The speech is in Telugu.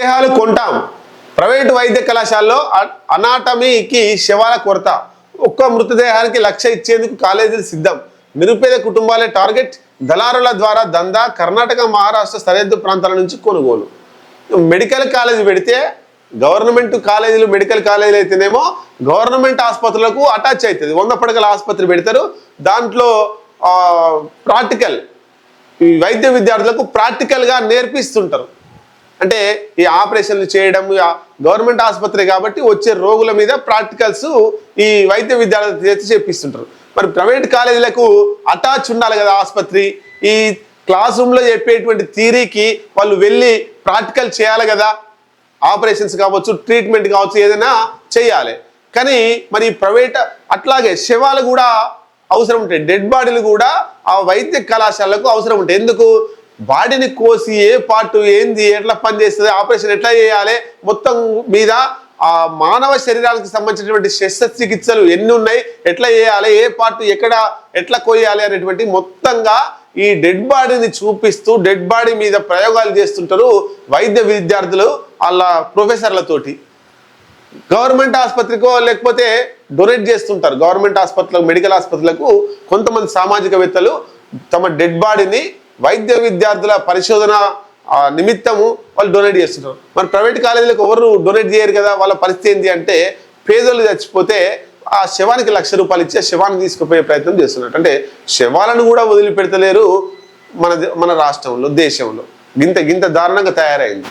దేహాలు కొంటాం. ప్రైవేటు వైద్య కళాశాలలో అ- అనాటమీకి శవాల కొరత. ఒక్క మృతదేహానికి లక్ష ఇచ్చేందుకు కాలేజీలు సిద్ధం. నిరుపేద కుటుంబాలే టార్గెట్ దళారుల ద్వారా దందా కర్ణాటక మహారాష్ట్ర సరిహద్దు ప్రాంతాల నుంచి కొనుగోలు. మెడికల్ కాలేజీ పెడితే గవర్నమెంట్ కాలేజీలు మెడికల్ కాలేజీలు అయితేనేమో గవర్నమెంట్ ఆసుపత్రులకు అటాచ్ అవుతుంది వంద పడకల ఆసుపత్రి పెడతారు. దాంట్లో ప్రాక్టికల్ వైద్య విద్యార్థులకు ప్రాక్టికల్గా నేర్పిస్తుంటారు. అంటే ఈ ఆపరేషన్లు చేయడం గవర్నమెంట్ ఆసుపత్రి కాబట్టి వచ్చే రోగుల మీద ప్రాక్టికల్స్ ఈ వైద్య విద్యార్థులు చేసి చేపిస్తుంటారు. మరి ప్రైవేట్ కాలేజీలకు అటాచ్ ఉండాలి కదా ఆసుపత్రి. ఈ క్లాస్ రూమ్లో చెప్పేటువంటి థీరీకి వాళ్ళు వెళ్ళి ప్రాక్టికల్ చేయాలి కదా. ఆపరేషన్స్ కావచ్చు ట్రీట్మెంట్ కావచ్చు ఏదైనా చేయాలి. కానీ మరి ప్రైవేట్ అట్లాగే శవాలు కూడా అవసరం ఉంటాయి. డెడ్ బాడీలు కూడా ఆ వైద్య కళాశాలకు అవసరం ఉంటాయి. ఎందుకు? బాడీని కోసి ఏ పార్ట్ ఏంది ఎట్లా పనిచేస్తుంది ఆపరేషన్ ఎట్లా చేయాలి మొత్తం మీద ఆ మానవ శరీరాలకు సంబంధించినటువంటి శస్త్రచికిత్సలు ఎన్ని ఉన్నాయి ఎట్లా చేయాలి ఏ పార్ట్ ఎక్కడ ఎట్లా కోయాలి అనేటువంటి మొత్తంగా ఈ డెడ్ బాడీని చూపిస్తూ డెడ్ బాడీ మీద ప్రయోగాలు చేస్తుంటారు వైద్య విద్యార్థులు వాళ్ళ ప్రొఫెసర్లతోటి. గవర్నమెంట్ ఆసుపత్రికో లేకపోతే డొనేట్ చేస్తుంటారు. గవర్నమెంట్ ఆసుపత్రులకు మెడికల్ ఆసుపత్రులకు కొంతమంది సామాజికవేత్తలు తమ డెడ్ బాడీని వైద్య విద్యార్థుల పరిశోధన నిమిత్తము వాళ్ళు డొనేట్ చేస్తుంటారు మరి ప్రైవేట్ కాలేజీలకు ఎవరు డొనేట్ చేయరు కదా? వాళ్ళ పరిస్థితి ఏంటి అంటే పేదలు చచ్చిపోతే ఆ శవానికి లక్ష రూపాయలు ఇచ్చి ఆ శవాన్ని తీసుకుపోయే ప్రయత్నం చేస్తున్నట్టు అంటే శవాలను కూడా వదిలిపెడతలేరు మన మన రాష్ట్రంలో దేశంలో. గింత గింత దారుణంగా తయారైంది.